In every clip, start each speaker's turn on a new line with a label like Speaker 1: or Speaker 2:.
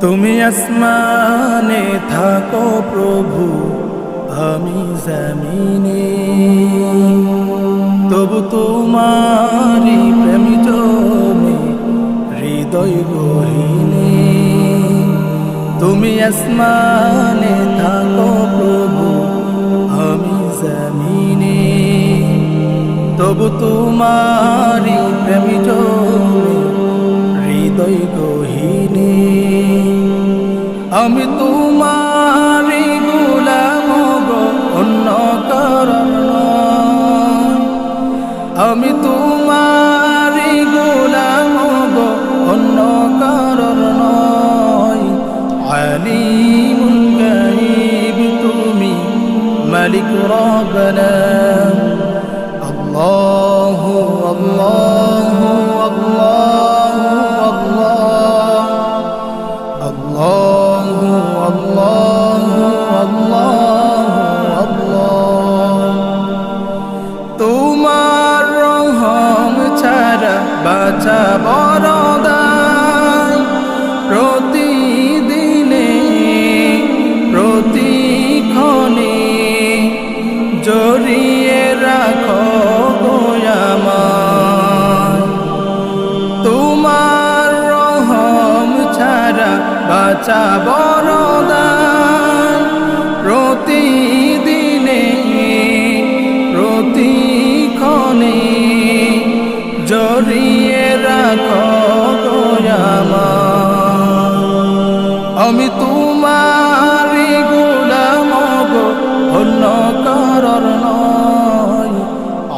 Speaker 1: তুমি আসমানে থাকো প্রভু, আমি জমিনে। তবু তোমারি প্রেম জমে, হৃদয় গহিনে। তুমি আসমানে থাকো প্রভু, আমি জমিনে। তবু তোমারি প্রেম জমে, হৃদয় গহিনে। আমি তোমারি গুলাম গো, অন্য কারণ। আমি তোমারি গোলাম গো, অন্য কারণ নয় আলিমুল গাইব তুমি, মালিক রব্বানা বাঁচা বরদায় প্রতিদিনে প্রতিক্ষণে জড়িয়ে রাখো তোমার রহম ছাড়া বাঁচা বরদান প্রতিদিনে জড়িয়ে রাখো গোয়ামা আমি তোমার গোলাম গো অন্য কারণ নয়।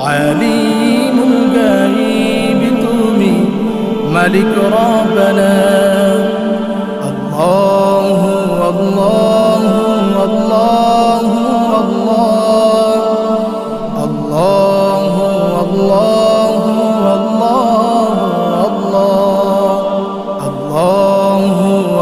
Speaker 1: আলিমুল গাইব তুমি, মালিক রব্বানা। আল্লাহ আল্লাহ আল্লাহ আল্লাহ। আল্লাহ আল্লাহ।